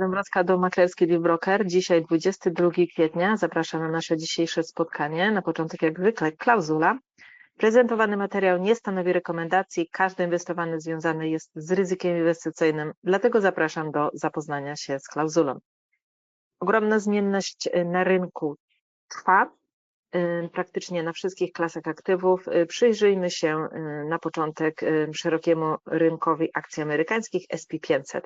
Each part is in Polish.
Dąbrowska do Maklerski Deal Broker. Dzisiaj 22 kwietnia. Zapraszam na nasze dzisiejsze spotkanie. Na początek jak zwykle klauzula. Prezentowany materiał nie stanowi rekomendacji. Każdy inwestowany związany jest z ryzykiem inwestycyjnym, dlatego zapraszam do zapoznania się z klauzulą. Ogromna zmienność na rynku trwa, y, praktycznie na wszystkich klasach aktywów. Y, Przyjrzyjmy się y, na początek szerokiemu rynkowi akcji amerykańskich SP500.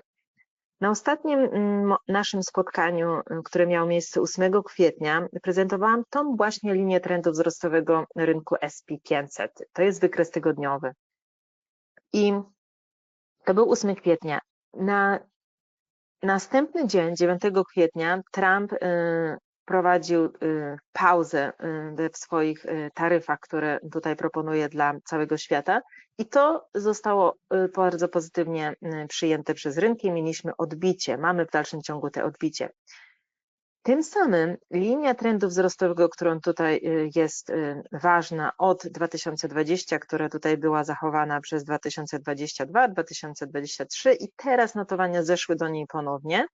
Na ostatnim mm, naszym spotkaniu, y, które miało miejsce 8 kwietnia, prezentowałam tą właśnie linię trendu wzrostowego rynku SP500. To jest wykres tygodniowy. I to był 8 kwietnia. Na następny dzień, 9 kwietnia, Trump y, prowadził y, pauzę w swoich taryfach, które tutaj proponuje dla całego świata i to zostało y, bardzo pozytywnie y, przyjęte przez rynki. Mieliśmy odbicie, mamy w dalszym ciągu te odbicie. Tym samym linia trendu wzrostowego, którą tutaj y, jest ważna od 2020, która tutaj była zachowana przez 2022, 2023 i teraz notowania zeszły do niej ponownie.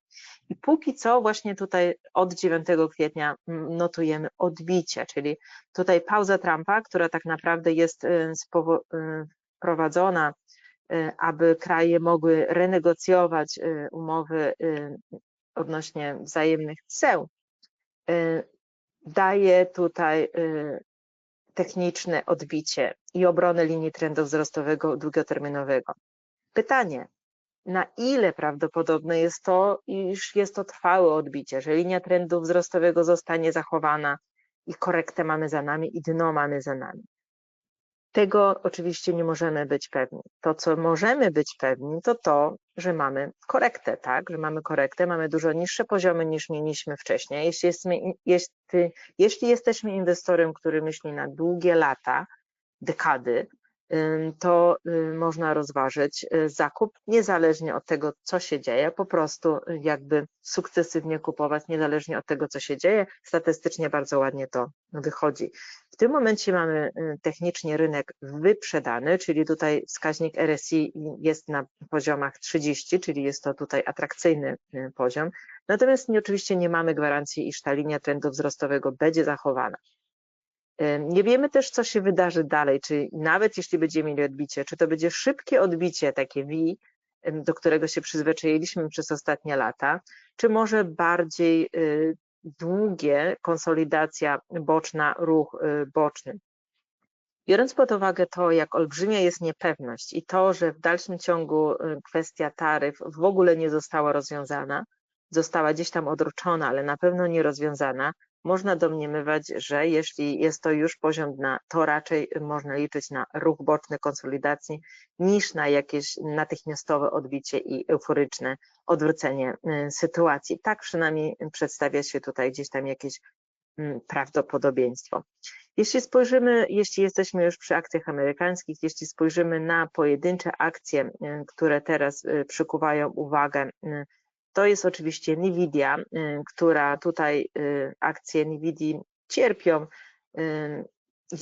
I póki co właśnie tutaj od 9 kwietnia notujemy odbicie, czyli tutaj pauza Trumpa, która tak naprawdę jest prowadzona, y, aby kraje mogły renegocjować y, umowy y, odnośnie wzajemnych ceł, daje tutaj techniczne odbicie i obronę linii trendu wzrostowego długoterminowego. Pytanie, na ile prawdopodobne jest to, iż jest to trwałe odbicie, że linia trendu wzrostowego zostanie zachowana i korektę mamy za nami i dno mamy za nami. Tego oczywiście nie możemy być pewni. To, co możemy być pewni, to to, że mamy korektę, tak? Że mamy korektę, mamy dużo niższe poziomy niż mieliśmy wcześniej. Jeśli, jesteśmy, jeśli, jeśli jesteśmy inwestorem, który myśli na długie lata, dekady, to można rozważyć y, zakup niezależnie od tego, co się dzieje, po prostu y, jakby sukcesywnie kupować niezależnie od tego, co się dzieje. Statystycznie bardzo ładnie to wychodzi. W tym momencie mamy y, technicznie rynek wyprzedany, czyli tutaj wskaźnik RSI jest na poziomach 30, czyli jest to tutaj atrakcyjny poziom. Natomiast nie, oczywiście nie mamy gwarancji, iż ta linia trendu wzrostowego będzie zachowana. Nie wiemy też, co się wydarzy dalej, czy nawet jeśli będziemy mieli odbicie, czy to będzie szybkie odbicie, takie V, do którego się przyzwyczailiśmy przez ostatnie lata, czy może bardziej y, długie konsolidacja boczna, ruch y, boczny. Biorąc pod uwagę to, jak olbrzymia jest niepewność i to, że w dalszym ciągu y, kwestia taryf w ogóle nie została rozwiązana, została gdzieś tam odroczona, ale na pewno nie rozwiązana, można domniemywać, że jeśli jest to już poziom dna, to raczej można liczyć na ruch boczny konsolidacji niż na jakieś natychmiastowe odbicie i euforyczne odwrócenie y, sytuacji. Tak przynajmniej przedstawia się tutaj gdzieś tam jakieś mm, prawdopodobieństwo. Jeśli spojrzymy, jeśli jesteśmy już przy akcjach amerykańskich, jeśli spojrzymy na pojedyncze akcje, y, które teraz y, przykuwają uwagę to jest oczywiście Nvidia, y, która tutaj y, akcje Nvidia cierpią y,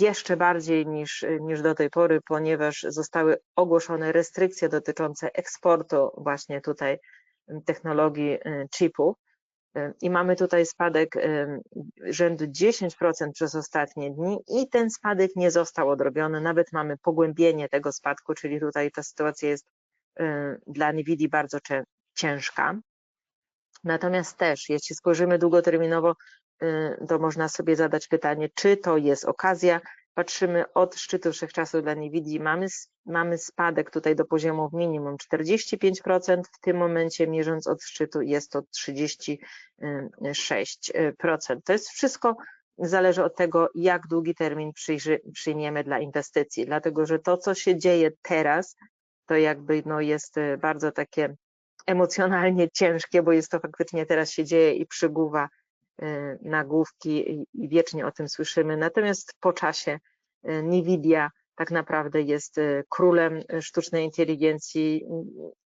jeszcze bardziej niż, niż do tej pory, ponieważ zostały ogłoszone restrykcje dotyczące eksportu właśnie tutaj technologii chipów. I mamy tutaj spadek rzędu 10% przez ostatnie dni i ten spadek nie został odrobiony, nawet mamy pogłębienie tego spadku, czyli tutaj ta sytuacja jest dla Nvidia bardzo ciężka. Natomiast też, jeśli spojrzymy długoterminowo, y, to można sobie zadać pytanie, czy to jest okazja. Patrzymy od szczytu wszechczasów dla Nvidia, mamy, mamy spadek tutaj do poziomu minimum 45%, w tym momencie mierząc od szczytu jest to 36%. To jest wszystko zależy od tego, jak długi termin przyjrzy, przyjmiemy dla inwestycji, dlatego że to, co się dzieje teraz, to jakby no jest y, bardzo takie emocjonalnie ciężkie, bo jest to faktycznie teraz się dzieje i przygłuwa y, nagłówki i wiecznie o tym słyszymy. Natomiast po czasie y, Nvidia tak naprawdę jest y, królem sztucznej inteligencji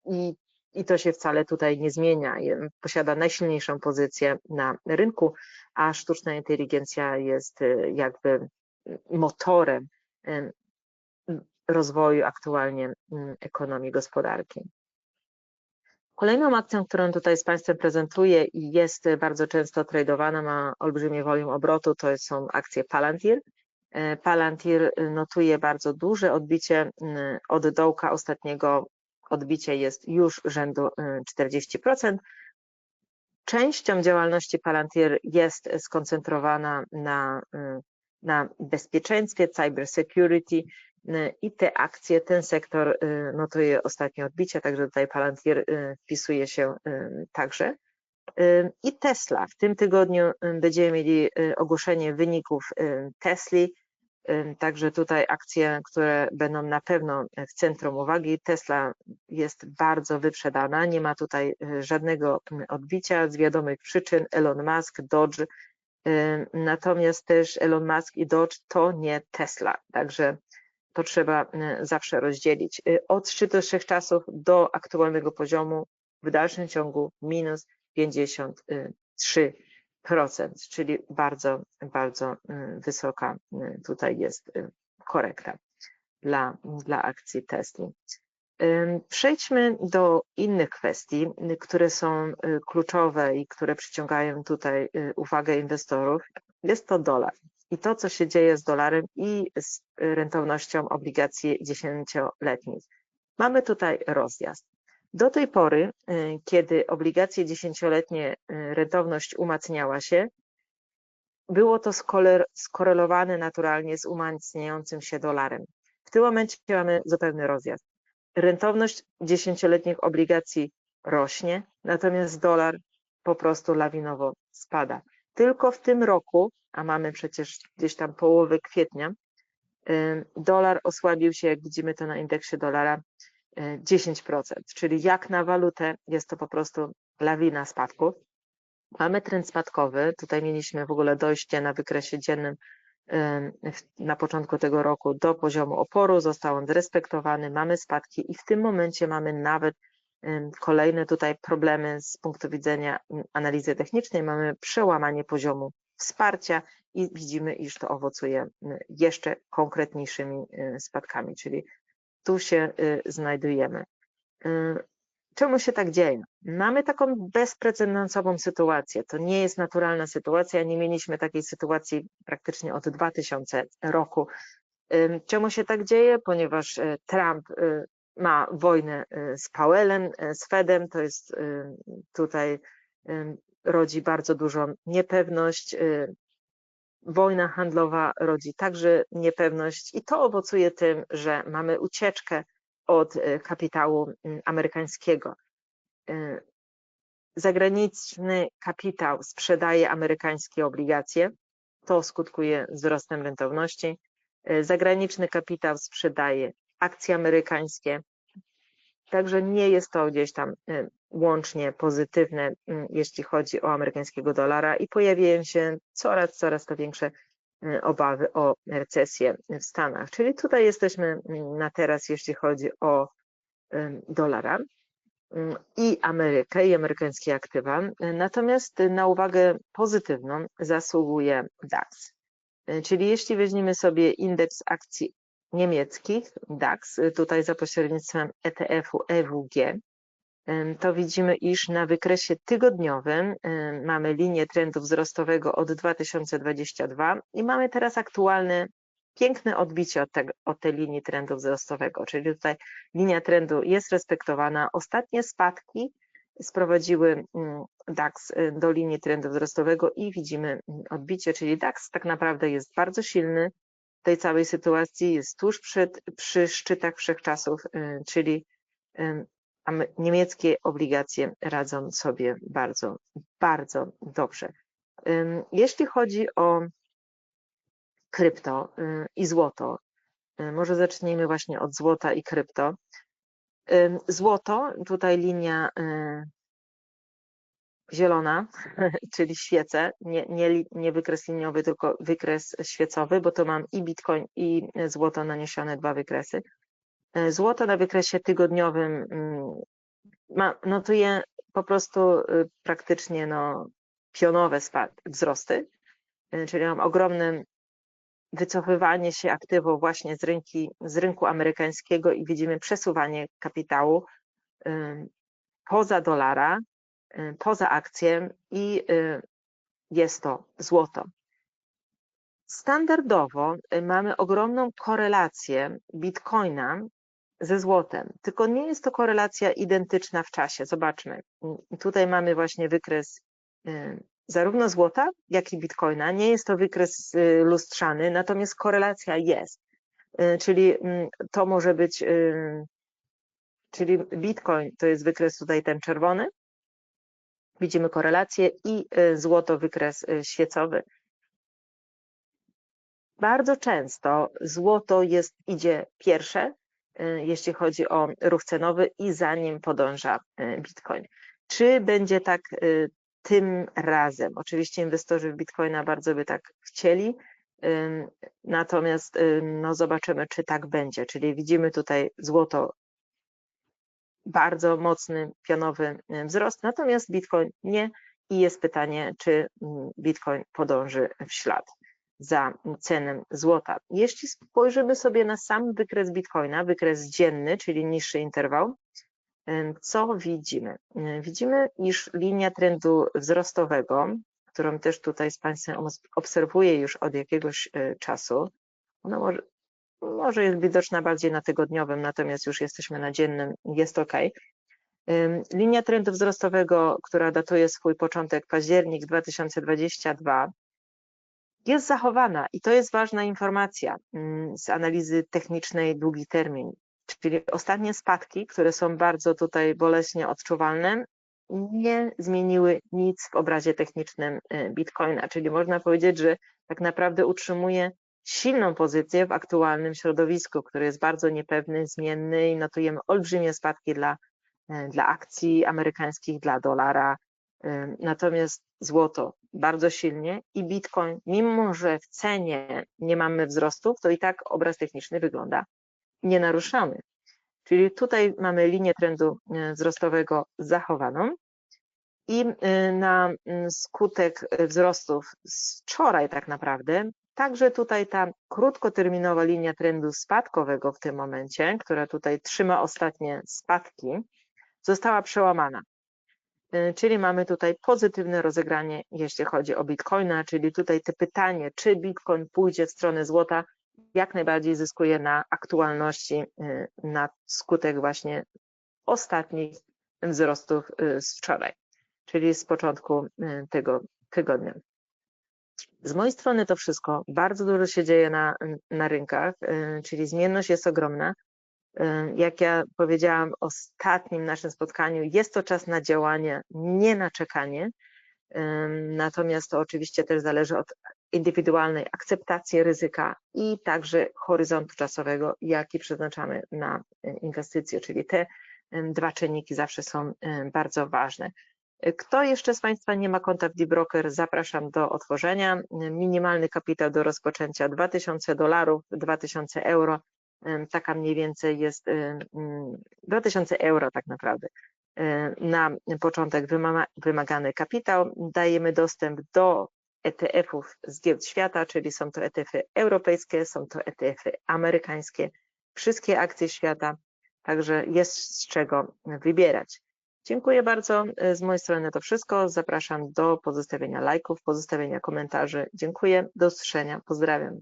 i, i to się wcale tutaj nie zmienia. Posiada najsilniejszą pozycję na rynku, a sztuczna inteligencja jest jakby motorem rozwoju aktualnie ekonomii gospodarki. Kolejną akcją, którą tutaj z Państwem prezentuję i jest bardzo często tradowana, ma olbrzymie volume obrotu, to są akcje Palantir. E, Palantir notuje bardzo duże odbicie od dołka ostatniego odbicie jest już rzędu y, 40%. Częścią działalności Palantir jest skoncentrowana na, na bezpieczeństwie, cyber security y, i te akcje, ten sektor notuje ostatnie odbicie, także tutaj Palantir wpisuje się także. I Tesla. W tym tygodniu będziemy mieli ogłoszenie wyników Tesli Także tutaj akcje, które będą na pewno w centrum uwagi. Tesla jest bardzo wyprzedana, nie ma tutaj y, żadnego odbicia z wiadomych przyczyn. Elon Musk, Dodge, natomiast też Elon Musk i Dodge to nie Tesla, także to trzeba y, zawsze rozdzielić. Y, od szczytu czasów do aktualnego poziomu w dalszym ciągu minus 53 czyli bardzo, bardzo y, wysoka tutaj jest korekta dla, dla akcji Tesla. Przejdźmy do innych kwestii, które są kluczowe i które przyciągają tutaj uwagę inwestorów. Jest to dolar i to, co się dzieje z dolarem i z rentownością obligacji dziesięcioletnich. Mamy tutaj rozjazd. Do tej pory, y, kiedy obligacje dziesięcioletnie, y, rentowność umacniała się, było to skorelowane naturalnie z umacniającym się dolarem. W tym momencie mamy zupełny rozjazd. Rentowność dziesięcioletnich obligacji rośnie, natomiast dolar po prostu lawinowo spada. Tylko w tym roku, a mamy przecież gdzieś tam połowy kwietnia, y, dolar osłabił się, jak widzimy to na indeksie dolara, 10%, czyli jak na walutę jest to po prostu lawina spadków. Mamy trend spadkowy, tutaj mieliśmy w ogóle dojście na wykresie dziennym na początku tego roku do poziomu oporu, został on zrespektowany, mamy spadki i w tym momencie mamy nawet kolejne tutaj problemy z punktu widzenia analizy technicznej, mamy przełamanie poziomu wsparcia i widzimy, iż to owocuje jeszcze konkretniejszymi spadkami, czyli tu się y, znajdujemy. Y, czemu się tak dzieje? Mamy taką bezprecedensową sytuację. To nie jest naturalna sytuacja. Nie mieliśmy takiej sytuacji praktycznie od 2000 roku. Czemu się tak dzieje? Ponieważ y, Trump ma wojnę z Powellem, z Fedem. To jest tutaj rodzi bardzo dużą niepewność wojna handlowa rodzi także niepewność i to owocuje tym, że mamy ucieczkę od e, kapitału amerykańskiego. E, zagraniczny kapitał sprzedaje amerykańskie obligacje, to skutkuje wzrostem rentowności. Zagraniczny kapitał sprzedaje akcje amerykańskie, Także nie jest to gdzieś tam y, łącznie pozytywne, y, jeśli chodzi o amerykańskiego dolara i pojawiają się coraz, coraz to większe y, obawy o recesję w Stanach. Czyli tutaj jesteśmy na teraz, jeśli chodzi o dolara i Amerykę i amerykańskie aktywa. Natomiast na uwagę pozytywną zasługuje DAX. Czyli jeśli weźmiemy sobie indeks akcji niemieckich, DAX, tutaj za pośrednictwem ETF-u EWG, to widzimy, iż na wykresie tygodniowym mamy linię trendu wzrostowego od 2022 i mamy teraz aktualne piękne odbicie od, tego, od tej linii trendu wzrostowego, czyli tutaj linia trendu jest respektowana. Ostatnie spadki sprowadziły mm, DAX y, do linii trendu wzrostowego i widzimy mm, odbicie, czyli DAX tak naprawdę jest bardzo silny, tej całej sytuacji jest tuż przed, przy szczytach wszechczasów, y, czyli niemieckie obligacje radzą sobie bardzo, bardzo dobrze. Jeśli chodzi o krypto y, i złoto, y, może zacznijmy właśnie od złota i krypto. Złoto, tutaj linia zielona, czyli świece, nie, nie, nie wykres liniowy, tylko wykres świecowy, bo to mam i bitcoin, i złoto naniesione, dwa wykresy. E, złoto na wykresie tygodniowym mm, ma, notuje po prostu y, praktycznie no, pionowe wzrosty, e, czyli mam ogromne wycofywanie się aktywów właśnie z, rynki, z rynku amerykańskiego i widzimy przesuwanie kapitału poza dolara, y, poza akcję i y, jest to złoto. Standardowo y, mamy ogromną korelację bitcoina ze złotem, tylko nie jest to korelacja identyczna w czasie. Zobaczmy, Y, tutaj mamy właśnie wykres y, zarówno złota, jak i bitcoina. Nie jest to wykres y, lustrzany, natomiast korelacja jest. Y, Czyli mm, to może być, y, czyli bitcoin to jest wykres tutaj ten czerwony. Widzimy korelację i y, złoto wykres y, świecowy. Bardzo często złoto jest, idzie pierwsze, y, jeśli chodzi o ruch cenowy i za nim podąża bitcoin. Czy będzie tak tym razem? Oczywiście inwestorzy w bitcoina bardzo by tak chcieli, natomiast no zobaczymy, czy tak będzie. Czyli widzimy tutaj złoto bardzo mocny, pionowy y, wzrost, natomiast bitcoin nie i jest pytanie, czy mm, bitcoin podąży w ślad za ceną złota. Jeśli spojrzymy sobie na sam wykres bitcoina, wykres dzienny, czyli niższy interwał, em, co widzimy? E, Widzimy, iż linia trendu wzrostowego, którą też tutaj z Państwem obserwuję już od jakiegoś czasu, ona może, może jest widoczna bardziej na tygodniowym, natomiast już jesteśmy na dziennym, jest ok. Linia trendu wzrostowego, która datuje swój początek październik 2022, jest zachowana i to jest ważna informacja z analizy technicznej długi termin. Czyli ostatnie spadki, które są bardzo tutaj boleśnie odczuwalne, nie zmieniły nic w obrazie technicznym y, Bitcoina, czyli można powiedzieć, że tak naprawdę utrzymuje silną pozycję w aktualnym środowisku, który jest bardzo niepewny, zmienny i notujemy olbrzymie spadki dla, y, dla akcji amerykańskich, dla dolara. Y, Natomiast złoto bardzo silnie i Bitcoin, mimo że w cenie nie mamy wzrostów, to i tak obraz techniczny wygląda nienaruszony. Czyli tutaj mamy linię trendu e, wzrostowego zachowaną i e, na mm, skutek e, wzrostów z wczoraj tak naprawdę, także tutaj ta krótkoterminowa linia trendu spadkowego w tym momencie, która tutaj trzyma ostatnie spadki, została przełamana. Y, Czyli mamy tutaj pozytywne rozegranie, jeśli chodzi o Bitcoina, czyli tutaj te pytanie, czy Bitcoin pójdzie w stronę złota, jak najbardziej zyskuje na aktualności y, na skutek właśnie ostatnich wzrostów y, z wczoraj, czyli z początku tego tygodnia. Z mojej strony to wszystko. Bardzo dużo się dzieje na, na rynkach, y, czyli zmienność jest ogromna. Y, Jak ja powiedziałam w ostatnim naszym spotkaniu, jest to czas na działanie, nie na czekanie. Ym, Natomiast to oczywiście też zależy od indywidualnej akceptacji ryzyka i także horyzontu czasowego, jaki przeznaczamy na y, inwestycje, czyli te dwa czynniki zawsze są bardzo ważne. Kto jeszcze z Państwa nie ma konta w DeBroker, zapraszam do otworzenia. Minimalny kapitał do rozpoczęcia 2000 dolarów, 2000 euro. Taka mniej więcej jest ym, ym, 2000 euro tak naprawdę na początek wymagany kapitał. Dajemy dostęp do ETF-ów z giełd świata, czyli są to ETF-y europejskie, są to ETF-y amerykańskie, wszystkie akcje świata, także jest z czego wybierać. Dziękuję bardzo. y, Z mojej strony to wszystko. Zapraszam do pozostawienia lajków, pozostawienia komentarzy. Dziękuję. Do usłyszenia. Pozdrawiam.